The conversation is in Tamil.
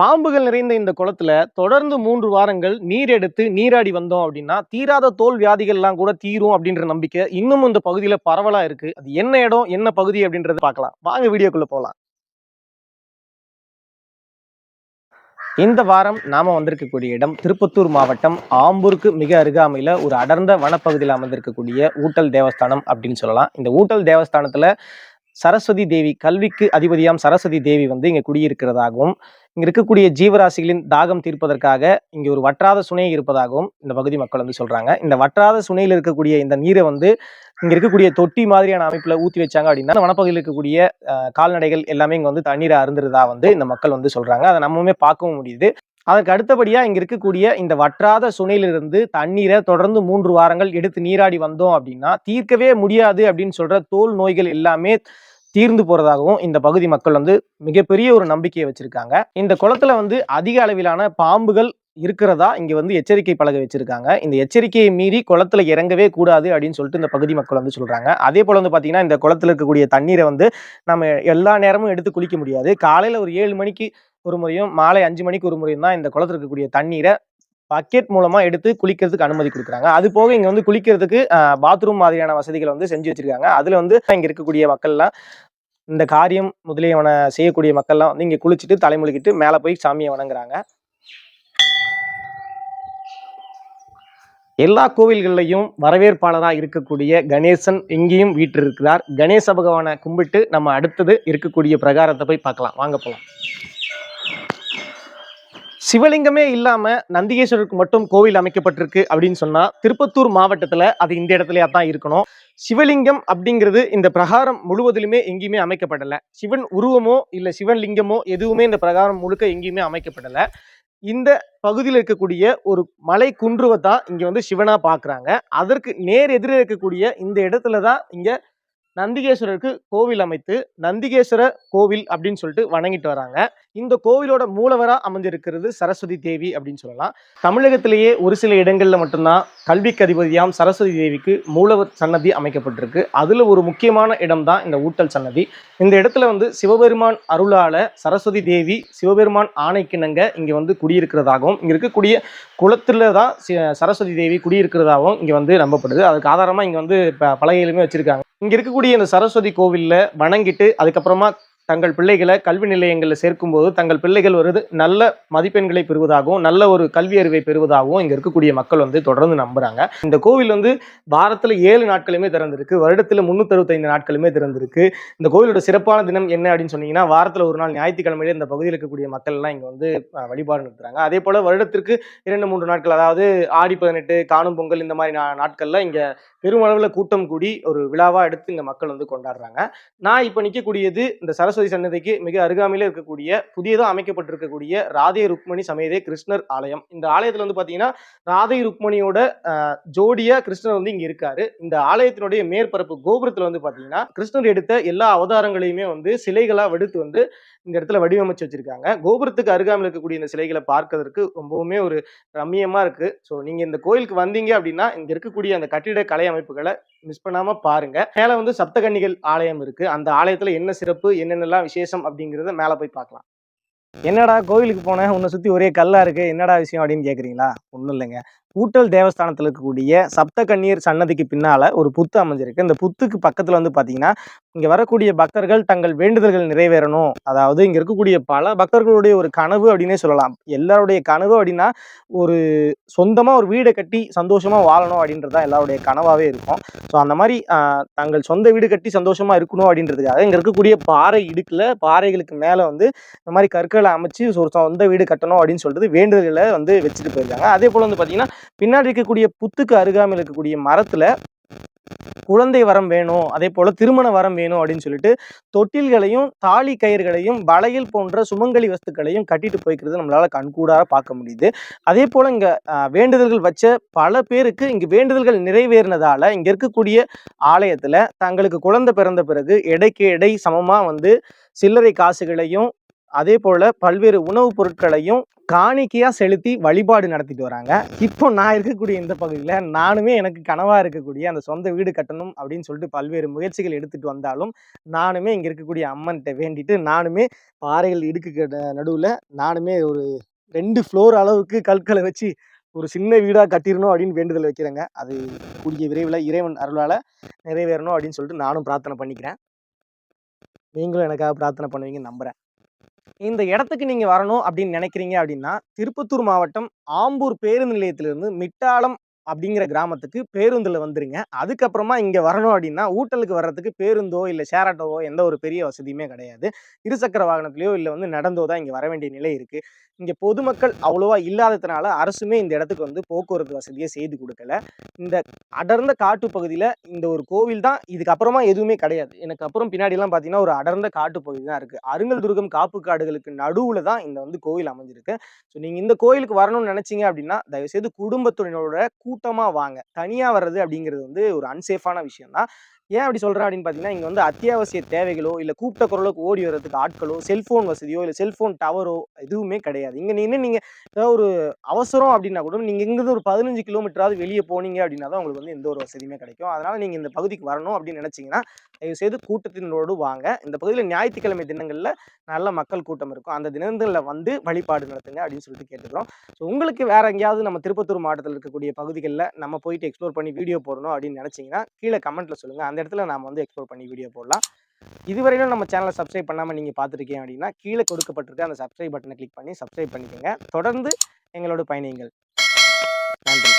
பாம்புகள் நிறைந்த இந்த குளத்துல தொடர்ந்து மூன்று வாரங்கள் நீர் எடுத்து நீராடி வந்தோம் அப்படின்னா தீராத தோல் வியாதிகள்லாம் கூட தீரும் அப்படின்ற நம்பிக்கை இன்னும் இந்த பகுதியில பரவலா இருக்கு. அது என்ன இடம் என்ன பகுதி அப்படின்றத பார்க்கலாம். வாங்க வீடியோக்குள்ள போகலாம் இந்த வாரம் நாம வந்திருக்கக்கூடிய இடம் திருப்பத்தூர் மாவட்டம். ஆம்பூருக்கு மிக அருகாமையில ஒரு அடர்ந்த வனப்பகுதியில் அமர்ந்திருக்கக்கூடிய ஊட்டல் தேவஸ்தானம் அப்படின்னு சொல்லலாம். இந்த ஊட்டல் தேவஸ்தானத்துல சரஸ்வதி தேவி கல்விக்கு அதிபதியாம் சரஸ்வதி தேவி வந்து இங்க குடியிருக்கிறதாகவும் இங்க இருக்கக்கூடிய ஜீவராசிகளின் தாகம் தீர்ப்பதற்காக இங்க ஒரு வற்றாத சுனை இருப்பதாகவும் இந்த பகுதி மக்கள் வந்து சொல்றாங்க. இந்த வற்றாத சுனையில் இருக்கக்கூடிய இந்த நீரை வந்து இங்க இருக்கக்கூடிய தொட்டி மாதிரியான அமைப்புல ஊத்தி வச்சாங்க அப்படின்னா அந்த வனப்பகுதியில் இருக்கக்கூடிய கால்நடைகள் எல்லாமே இங்க வந்து தண்ணீரை அருந்துறதா வந்து இந்த மக்கள் வந்து சொல்றாங்க. அதை நம்மவுமே பார்க்கவும் முடியுது. அதற்கு அடுத்தபடியா இங்க இருக்கக்கூடிய இந்த வற்றாத சுனையிலிருந்து தண்ணீரை தொடர்ந்து மூன்று வாரங்கள் எடுத்து நீராடி வந்தோம் அப்படின்னா தீர்க்கவே முடியாது அப்படின்னு சொல்ற தோல் நோய்கள் எல்லாமே தீர்ந்து போறதாகவும் இந்த பகுதி மக்கள் வந்து மிகப்பெரிய ஒரு நம்பிக்கையை வச்சிருக்காங்க. இந்த குளத்துல வந்து அதிக அளவிலான பாம்புகள் இருக்கிறதா இங்க வந்து எச்சரிக்கை பலகை வச்சிருக்காங்க. இந்த எச்சரிக்கையை மீறி குளத்துல இறங்கவே கூடாது அப்படின்னு சொல்லிட்டு இந்த பகுதி மக்கள் வந்து சொல்றாங்க. அதே போல வந்து பாத்தீங்கன்னா இந்த குளத்துல இருக்கக்கூடிய தண்ணீரை வந்து நம்ம எல்லா நேரமும் எடுத்து குளிக்க முடியாது. காலையில ஒரு ஏழு மணிக்கு ஒரு முறையும் மாலை அஞ்சு மணிக்கு ஒரு முறையும் தான் இந்த குளத்துல இருக்கக்கூடிய தண்ணீரை பக்கெட் மூலமா எடுத்து குளிக்கிறதுக்கு அனுமதி கொடுக்குறாங்க. அது போக இங்க வந்து குளிக்கிறதுக்கு பாத்ரூம் மாதிரியான வசதிகளை வந்து செஞ்சு வச்சிருக்காங்க. அதுல வந்து இங்க இருக்கக்கூடிய மக்கள்லாம் இந்த காரியம் முதலியவன செய்யக்கூடிய மக்கள்லாம் வந்து இங்க குளிச்சுட்டு தலைமுழுகிட்டு மேல போய் சாமியை வணங்குறாங்க. எல்லா கோவில்கள்லையும் வரவேற்பாளராக இருக்கக்கூடிய கணேசன் இங்கேயும் வீட்டில் இருக்கிறார் கணேச பகவானை கும்பிட்டு நம்ம அடுத்தது இருக்கக்கூடிய பிரகாரத்தை போய் பார்க்கலாம். வாங்க போகலாம் சிவலிங்கமே இல்லாம நந்திகேஸ்வரருக்கு மட்டும் கோவில் அமைக்கப்பட்டிருக்கு அப்படின்னு சொன்னா திருப்பத்தூர் மாவட்டத்துல அது இந்த இடத்துலயா தான் இருக்கணும். சிவலிங்கம் அப்படிங்கிறது இந்த பிரகாரம் முழுவதிலுமே எங்கேயுமே அமைக்கப்படல. சிவன் உருவமோ இல்ல சிவன் லிங்கமோ எதுவுமே இந்த பிரகாரம் முழுக்க எங்கேயுமே அமைக்கப்படல. இந்த பகுதியில் இருக்கக்கூடிய ஒரு மலை குன்றுவை தான் இங்க வந்து சிவனா பார்க்குறாங்க அதற்கு நேர் எதிரே இருக்கக்கூடிய இந்த இடத்துல தான் இங்க நந்திகேஸ்வரருக்கு கோவில் அமைத்து நந்திகேஸ்வர கோவில் அப்படின்னு சொல்லிட்டு வணங்கிட்டு வராங்க. இந்த கோவிலோட மூலவரா அமைஞ்சிருக்கிறது சரஸ்வதி தேவி அப்படின்னு சொல்லலாம். தமிழகத்திலேயே ஒரு சில இடங்கள்ல மட்டும்தான் கல்விக்கு அதிபதியாம் சரஸ்வதி தேவிக்கு மூலவர் சன்னதி அமைக்கப்பட்டிருக்கு. அதுல ஒரு முக்கியமான இடம் தான் இந்த ஊட்டல் சன்னதி. இந்த இடத்துல வந்து சிவபெருமான் அருளால சரஸ்வதி தேவி சிவபெருமான் ஆணைக்கிணங்க இங்க வந்து குடியிருக்கிறதாகவும் இங்க இருக்கக்கூடிய குளத்துல தான் சரஸ்வதி தேவி குடியிருக்கிறதாகவும் இங்க வந்து நம்பப்படுது. அதுக்கு ஆதாரமா இங்க வந்து பலகையிலுமே வச்சிருக்காங்க. இங்க இருக்கக்கூடிய இந்த சரஸ்வதி கோவில்ல வணங்கிட்டு அதுக்கப்புறமா தங்கள் பிள்ளைகளை கல்வி நிலையங்களில் சேர்க்கும்போது தங்கள் பிள்ளைகள் ஒரு நல்ல மதிப்பெண்களை பெறுவதாகவும் நல்ல ஒரு கல்வி அறிவை பெறுவதாகவும் இங்கே இருக்கக்கூடிய மக்கள் வந்து தொடர்ந்து நம்புகிறாங்க இந்த கோவில் வந்து வாரத்தில் ஏழு நாட்களுமே திறந்திருக்கு. வருடத்தில் முன்னூத்தி நாட்களுமே திறந்திருக்கு. இந்த கோவிலோட சிறப்பான தினம் என்ன அப்படின்னு சொன்னீங்கன்னா வாரத்தில் ஒரு நாள் ஞாயிற்றுக்கிழமையிலே இந்த பகுதியில் இருக்கக்கூடிய மக்கள்லாம் இங்கே வந்து வழிபாடு நடத்துகிறாங்க அதே போல் வருடத்திற்கு இரண்டு மூன்று நாட்கள் அதாவது ஆடி பதினெட்டு காணும் பொங்கல் இந்த மாதிரி நா- இங்கே பெருமளவில் கூட்டம் கூடி ஒரு விழாவாக எடுத்து இங்கே மக்கள் வந்து கொண்டாடுறாங்க. நான் இப்போ நிற்கக்கூடியது இந்த சரஸ்வதி சன்னதிக்கு மிக அருகாமையில் இருக்கக்கூடிய புதியதாக அமைக்கப்பட்டிருக்கக்கூடிய ராதே ருக்மணி சமேதே கிருஷ்ணர் ஆலயம். இந்த ஆலயத்தில் வந்து பார்த்தீங்கன்னா ராதை ருக்மணியோட ஜோடியாக கிருஷ்ணர் வந்து இங்கே இருக்காரு. இந்த ஆலயத்தினுடைய மேற்பரப்பு கோபுரத்தில் வந்து பார்த்தீங்கன்னா கிருஷ்ணர் எடுத்த எல்லா அவதாரங்களையுமே வந்து சிலைகளாக வெடுத்து வந்து இந்த இடத்துல வடிவமைச்சு வச்சிருக்காங்க. கோபுரத்துக்கு அருகாமையில் இருக்கக்கூடிய இந்த சிலைகளை பார்க்கறதுக்கு ரொம்பவுமே ஒரு ரம்மியமாக இருக்குது ஸோ நீங்கள் இந்த கோயிலுக்கு வந்தீங்க அப்படின்னா இங்கே இருக்கக்கூடிய அந்த கட்டிட கலை அமைப்புகளை மிஸ் பண்ணாம பாருங்க. மேல வந்து சப்தகன்னிகள் ஆலயம் இருக்கு. அந்த ஆலயத்துல என்ன சிறப்பு என்னென்னலாம் விசேஷம் அப்படிங்கறத மேல போய் பார்க்கலாம். என்னடா கோவிலுக்கு போனேன் உன்னை சுத்தி ஒரே கல்லா இருக்கு என்னடா விஷயம் அப்படின்னு கேக்குறீங்களா? ஒண்ணும் இல்லைங்க. ஊட்டல் தேவஸ்தானத்தில் இருக்கக்கூடிய சப்த கண்ணீர் சன்னதிக்கு பின்னால் ஒரு புத்து அமைஞ்சிருக்கு. இந்த புத்துக்கு பக்கத்தில் வந்து பார்த்தீங்கன்னா இங்கே வரக்கூடிய பக்தர்கள் தங்கள் வேண்டுதல்கள் நிறைவேறணும். அதாவது இங்கே இருக்கக்கூடிய பல பக்தர்களுடைய ஒரு கனவு அப்படின்னே சொல்லலாம். எல்லாருடைய கனவு அப்படின்னா ஒரு சொந்தமாக ஒரு வீடை கட்டி சந்தோஷமாக வாழணும் அப்படின்றது தான் எல்லாருடைய கனவாகவே இருக்கும். ஸோ அந்த மாதிரி தங்கள் சொந்த வீடு கட்டி சந்தோஷமாக இருக்கணும் அப்படின்றதுக்காக இங்கே இருக்கக்கூடிய பாறை இடுக்கில் பாறைகளுக்கு மேலே வந்து இந்த மாதிரி கற்களை அமைச்சு ஒரு சொந்த வீடு கட்டணும் அப்படின்னு சொல்லிட்டு வேண்டுதல்களை வந்து வச்சுட்டு போயிருக்காங்க. அதே போல் வந்து பார்த்தீங்கன்னா பின்னாடி இருக்கக்கூடிய புத்துக்கு அருகாமல் இருக்கக்கூடிய மரத்துல குழந்தை வரம் வேணும் அதே போல திருமண வரம் வேணும் அப்படின்னு சொல்லிட்டு தொட்டில்களையும் தாலி கயிறுகளையும் வளையல் போன்ற சுமங்கலி வஸ்துக்களையும் கட்டிட்டு போய்க்கிறது நம்மளால கண்கூடாக பார்க்க முடியுது. அதே போல இங்க வேண்டுதல்கள் வச்ச பல பேருக்கு இங்கே வேண்டுதல்கள் நிறைவேறினதால இங்க இருக்கக்கூடிய ஆலயத்துல தங்களுக்கு குழந்தை பிறந்த பிறகு எடைக்கு எடை சமமா வந்து சில்லறை காசுகளையும் அதே போல பல்வேறு உணவுப் பொருட்களையும் காணிக்கையா செலுத்தி வழிபாடு நடத்திட்டு வராங்க. இப்போ நான் இருக்கக்கூடிய இந்த பகுதியில் நானுமே எனக்கு கனவா இருக்கக்கூடிய அந்த சொந்த வீடு கட்டணும் அப்படின்னு சொல்லிட்டு பல்வேறு முயற்சிகள் எடுத்துட்டு வந்தாலும் நானுமே இங்க இருக்கக்கூடிய அம்மன்கிட்ட வேண்டிட்டு நானுமே பாறைகள் இடுக்கு நடுவில் நானுமே ஒரு ரெண்டு ஃப்ளோர் அளவுக்கு கற்களை வச்சு ஒரு சின்ன வீடாக கட்டிடணும் அப்படின்னு வேண்டுதல் வைக்கிறேங்க. அது கூடிய விரைவில் இறைவன் அருளால் நிறைவேறணும் அப்படின்னு சொல்லிட்டு நானும் பிரார்த்தனை பண்ணிக்கிறேன். நீங்களும் எனக்காக பிரார்த்தனை பண்ணுவீங்கன்னு நம்புகிறேன் இந்த இடத்துக்கு நீங்கள் வரணும் அப்படின்னு நினைக்கிறீங்க அப்படின்னா திருப்பத்தூர் மாவட்டம் ஆம்பூர் பேருந்து நிலையத்திலிருந்து மிட்டாளம் அப்படிங்கிற கிராமத்துக்கு பேருந்தில் வந்துருங்க. அதுக்கப்புறமா இங்கே வரணும் அப்படின்னா ஊட்டலுக்கு வர்றதுக்கு பேருந்தோ இல்லை ஷேர் ஆட்டோவோ எந்த ஒரு பெரிய வசதியுமே கிடையாது. இருசக்கர வாகனத்திலையோ இல்லை வந்து நடந்தோ தான் இங்கே வர வேண்டிய நிலை இருக்குது இங்கே பொதுமக்கள் அவ்வளோவா இல்லாததுனால அரசுமே இந்த இடத்துக்கு வந்து போக்குவரத்து வசதியை செய்து கொடுக்கல. இந்த அடர்ந்த காட்டு பகுதியில் இந்த ஒரு கோவில் தான் இதுக்கப்புறமா எதுவுமே கிடையாது. எனக்கு அப்புறம் பின்னாடிலாம் பார்த்தீங்கன்னா ஒரு அடர்ந்த காட்டு பகுதி தான் இருக்குது அருங்கல் துர்கம் காப்பு காடுகளுக்கு நடுவில் தான் இந்த வந்து கோவில் அமைஞ்சிருக்கு. ஸோ நீங்கள் இந்த கோயிலுக்கு வரணும்னு நினச்சிங்க அப்படின்னா தயவுசெய்து குடும்பத்தினரோட கூட்டமாக வாங்க. தனியாக வர்றது அப்படிங்கிறது வந்து ஒரு அன்சேஃபான விஷயம் தான் ஏன் அப்படி சொல்கிறேன் அப்படின்னு பார்த்தீங்கன்னா இங்கே வந்து அத்தியாவசிய தேவைகளோ இல்லை கூப்பிட்ட குரலுக்கு ஓடி வர்றதுக்கு ஆட்களோ செல்ஃபோன் வசதியோ இல்லை செல்ஃபோன் டவரோ எதுவுமே கிடையாது. இங்கே நின்று நீங்கள் ஏதாவது ஒரு அவசரம் அப்படின்னா கூட நீங்கள் இங்கேருந்து ஒரு பதினஞ்சு கிலோமீட்டராவது வெளியே போனீங்க அப்படின்னா தான் உங்களுக்கு வந்து எந்த ஒரு வசதியுமே கிடைக்கும். அதனால் நீங்கள் இந்த பகுதிக்கு வரணும் அப்படின்னு நினச்சிங்கன்னா தயவுசெய்து கூட்டத்தினரோடு வாங்க. இந்த பகுதியில் ஞாயிற்றுக்கிழமை தினங்களில் நல்ல மக்கள் கூட்டம் இருக்கும். அந்த தினங்களில் வந்து வழிபாடு நடத்துங்க அப்படின்னு சொல்லிட்டு கேட்டுக்கிறோம். ஸோ உங்களுக்கு வேறு எங்கேயாவது நம்ம திருப்பத்தூர் மாவட்டத்தில் இருக்கக்கூடிய பகுதிகளில் நம்ம போயிட்டு எக்ஸ்ப்ளோர் பண்ணி வீடியோ போடணும் அப்படின்னு நினச்சிங்கன்னா கீழே கமெண்ட்டில் சொல்லுங்கள் அந்த இடத்துல நாம் வந்து எக்ஸ்ப்ளோர் பண்ணி வீடியோ போடலாம். இதுவரையிலும் நம்ம சேனலை சப்ஸ்கிரைப் பண்ணாமல் நீங்கள் பார்த்துருக்கீங்க அப்படின்னா கீழே கொடுக்கப்பட்டிருக்க அந்த சப்ஸ்கிரைப் பட்டனை கிளிக் பண்ணி சப்ஸ்கிரைப் பண்ணிக்கோங்க. தொடர்ந்து எங்களோட பயணிங்கள் நன்றி.